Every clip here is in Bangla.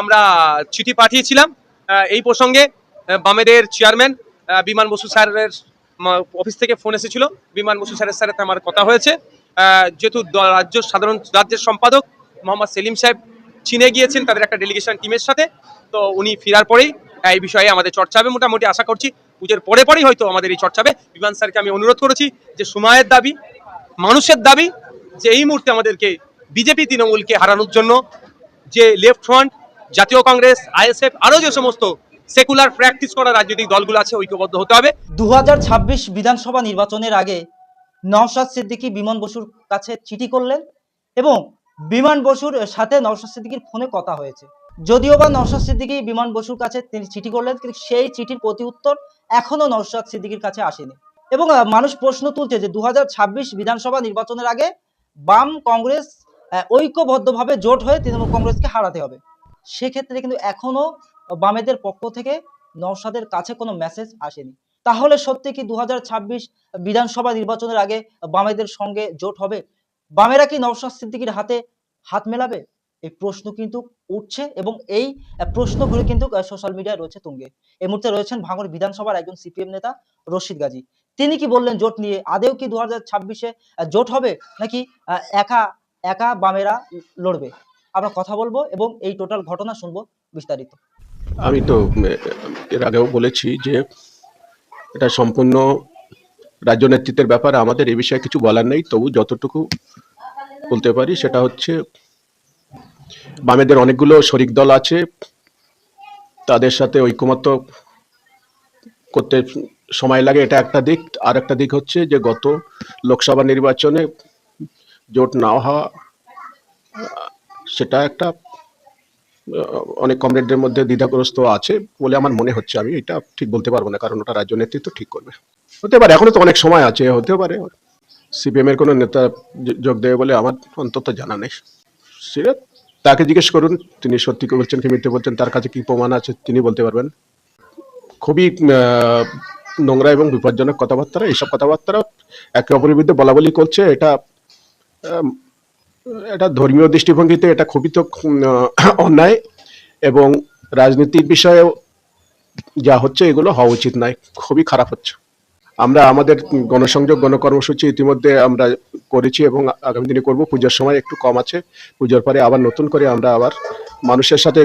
আমরা চিঠি পাঠিয়েছিলাম এই প্রসঙ্গে বামেদের চেয়ারম্যান বিমান বসু স্যারের অফিস থেকে ফোন এসেছিল। বিমান বসু স্যারের সাথে আমার কথা হয়েছে। যেহেতু রাজ্য সাধারণ, রাজ্যের সম্পাদক মোহাম্মদ সেলিম সাহেব চীনে গিয়েছেন, তাদের একটা ডেলিগেশন টিমের সাথে, তো উনি ফেরার পরেই এই বিষয়ে আমাদের চর্চা হবে। মোটামুটি আশা করছি, পুজোর পরে পরেই হয়তো আমাদের এই চর্চা হবে। বিমান স্যারকে আমি অনুরোধ করেছি যে সময়ের দাবি, মানুষের দাবি, যে এই মুহূর্তে আমাদেরকে বিজেপি, তৃণমূলকে হারানোর জন্য যে লেফট ফ্রন্ট জাতীয় কংগ্রেস, আইএসএফ, আরও যে সমস্ত সেকুলার প্র্যাকটিস করা রাজনৈতিক দলগুলো আছে, ঐক্যবদ্ধ হতে হবে। দু বিধানসভা নির্বাচনের আগে নওশাদ সিদ্দিকী বিমান বসুর কাছে চিঠি করলেন এবং বিমান বসুর সাথে নওশাদ সিদ্দিকীর ফোনে কথা হয়েছে। যদিও বা নওশাদ সিদ্দিকী বিমান বসুর কাছে তিনি চিঠি করলেন, কিন্তু সেই চিঠির প্রতি উত্তর এখনও নওশাদ সিদ্দিকীর কাছে আসেনি। এবং মানুষ প্রশ্ন তুলছে যে দু হাজার ছাব্বিশ বিধানসভা নির্বাচনের আগে বাম কংগ্রেস ঐক্যবদ্ধভাবে জোট হয়ে তৃণমূল কংগ্রেসকে হারাতে হবে। সেক্ষেত্রে কিন্তু এখনও বামেদের পক্ষ থেকে নওশাদের কাছে কোনো মেসেজ আসেনি। তাহলে সত্যি কি দু হাজার ছাব্বিশ বিধানসভা নির্বাচনের আগে বামেদের সঙ্গে জোট হবে? বামেরা কি নওশাদ সিদ্দিকীর হাতে হাত মেলাবে? এই প্রশ্ন কিন্তু উঠছে এবং এই প্রশ্নগুলো কিন্তু সোশ্যাল মিডিয়ায় রয়েছে তুঙ্গে। এই মুহূর্তে রয়েছেন ভাঙড় বিধানসভার একজন সিপিএম নেতা রশিদ গাজী। তিনি কি বললেন জোট নিয়ে? আদেও কি দু হাজার জোট হবে? নাকি একা একা বামেরা লড়বে? আমরা কথা বলব এবং এই টোটাল ঘটনা শুনব বিস্তারিত। আমি তো এর আগেও বলেছি যে এটা সম্পূর্ণ রাজ্য নেতৃত্বের ব্যাপারে, আমাদের এই বিষয়ে কিছু বলার নেই। তবু যতটুকু বলতে পারি সেটা হচ্ছে, বামেদের অনেকগুলো শরিক দল আছে, তাদের সাথে ঐক্যমত্য করতে সময় লাগে, এটা একটা দিক। আর একটা দিক হচ্ছে যে গত লোকসভা নির্বাচনে জোট না হওয়া সেটা একটা অনেক কমরেডদের মধ্যে দ্বিধাগ্রস্ত আছে বলে আমার মনে হচ্ছে। আমি এটা ঠিক বলতে পারব না, কারণ ওটা রাজ্য নেতৃত্ব ঠিক করবে। হতে পারে, এখনও তো অনেক সময় আছে হতে পারে। সিপিএম এর কোনো নেতা যোগ দেবে বলে আমার অন্তত জানা নেই। সেটা তাকে জিজ্ঞেস করুন, তিনি সত্যি বলছেন, কি মিথ্যে বলছেন, তার কাছে কি প্রমাণ আছে, তিনি বলতে পারবেন। খুবই নোংরা এবং বিপজ্জনক কথাবার্তা এইসব কথাবার্তা একে অপরের বিরুদ্ধে বলা বলি করছে, এটা এটা ধর্মীয় দৃষ্টিভঙ্গিতে এটা খুবই তো অন্যায় এবং রাজনীতির বিষয়েও যা হচ্ছে এগুলো হওয়া উচিত নয়, খুবই খারাপ হচ্ছে। আমরা আমাদের গণসংযোগ, গণকর্মসূচি ইতিমধ্যে আমরা করেছি এবং আগামী দিনে করব। পুজোর সময় একটু কম আছে, পুজোর পরে আবার নতুন করে আমরা আবার মানুষের সাথে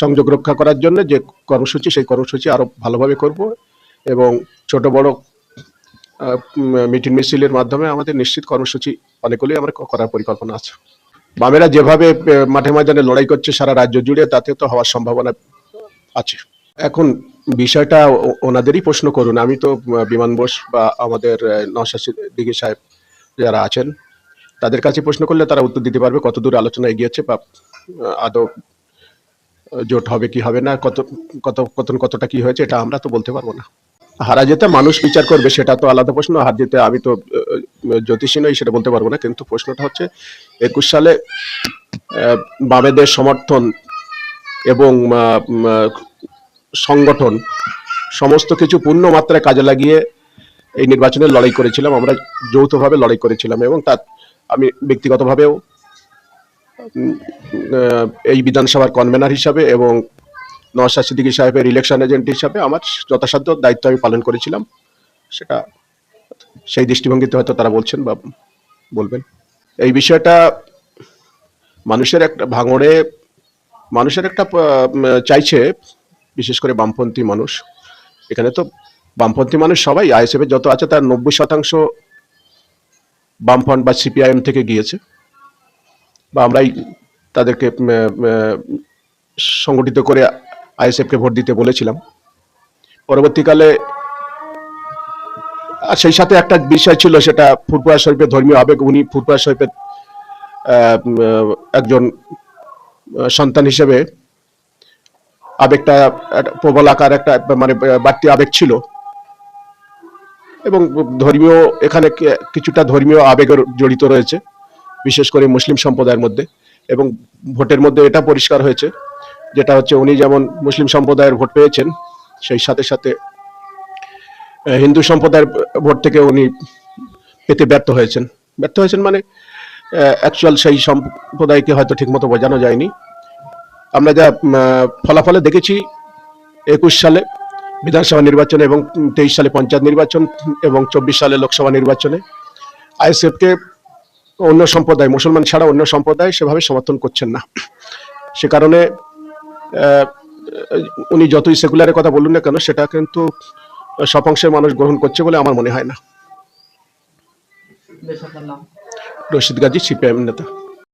সংযোগ রক্ষা করার জন্য যে কর্মসূচি, সেই কর্মসূচি আরও ভালোভাবে করব এবং ছোট বড় মিটিং মিছিলের মাধ্যমে আমাদের নিশ্চিত কর্মসূচি অনেকগুলি আমরা করার পরিকল্পনা আছে। বামেরা যেভাবে মাঠে ময়দানে লড়াই করছে সারা রাজ্য জুড়ে তাতে তো হওয়ার সম্ভাবনা আছে। এখন বিষয়টা ওনাদেরই প্রশ্ন করুন। আমি তো বিমান বোস বা আমাদের নশা দিঘি সাহেব যারা আছেন, তাদের কাছে প্রশ্ন করলে তারা উত্তর দিতে পারবে কতদূর আলোচনা এগিয়েছে বা আদৌ জোট হবে কি হবে না, কত কত কতটা কি হয়েছে, এটা আমরা তো বলতে পারব না। হারা যেতে মানুষ বিচার করবে, সেটা তো আলাদা প্রশ্ন। হার যেতে আমি তো জ্যোতিষী নই, সেটা বলতে পারব না। কিন্তু প্রশ্নটা হচ্ছে, একুশ সালে বামেদের সমর্থন এবং সংগঠন, সমস্ত কিছু পূর্ণ মাত্রায় কাজে লাগিয়ে এই নির্বাচনে লড়াই করেছিলাম। আমরা যৌথভাবে লড়াই করেছিলাম এবং তার, আমি ব্যক্তিগতভাবেও এই বিধানসভার কনভেনার হিসাবে এবং নওশাদ সিদ্দিকী সাহেবের ইলেকশন এজেন্ট হিসাবে আমার যথাসাধ্য দায়িত্ব আমি পালন করেছিলাম। সেটা সেই দৃষ্টিভঙ্গিতে হয়তো তারা বলছেন বা বলবেন। এই বিষয়টা মানুষের একটা ভাঙড়ে, মানুষের একটা চাইছে, বিশেষ করে বামপন্থী মানুষ। এখানে তো বামপন্থী মানুষ সবাই, আইএসএফ যত আছে তার নব্বই শতাংশ বামফ্রন্ট বা সিপিআইএম থেকে গিয়েছে। বা আমরাই তাদেরকে সংগঠিত করে আইএসএফকে ভোট দিতে বলেছিলাম। পরবর্তীকালে সেই সাথে একটা বিষয় ছিল সেটা ফুরপুরা শরীফের ধর্মীয় আবেগ, উনি ফুরপুরা শরীফের একজন সন্তান হিসেবে আবেগটা প্রবল আকার একটা মানে বাড়তি আবেগ ছিল। এবং ধর্মীয়, এখানে কিছুটা ধর্মীয় আবেগের জড়িত রয়েছে, বিশেষ করে মুসলিম সম্প্রদায়ের মধ্যে। এবং ভোটের মধ্যে এটা পরিষ্কার হয়েছে যেটা হচ্ছে উনি যেমন মুসলিম সম্প্রদায়ের ভোট পেয়েছেন, সেই সাথে সাথে হিন্দু সম্প্রদায়ের ভোট থেকে উনি পেতে ব্যর্থ হয়েছেন। ব্যর্থ হয়েছেন মানে অ্যাকচুয়াল সেই সম্প্রদায়কে হয়তো ঠিকমতো বোঝানো যায়নি। আমরা যা ফলাফলে দেখেছি, একুশ সালে বিধানসভা নির্বাচনে এবং তেইশ সালে পঞ্চায়েত নির্বাচন এবং চব্বিশ সালে লোকসভা নির্বাচনে আইএসএফকে অন্য সম্প্রদায়, মুসলমান ছাড়া অন্য সম্প্রদায় সেভাবে সমর্থন করছেন না। সে কারণে উনি যতই সেকুলারের কথা বলুন না কেন সেটা কিন্তু সপাংশের মানুষ গ্রহণ করছে বলে আমার মনে হয় না। রশিদ গাজী সিপিআইএম নেতা।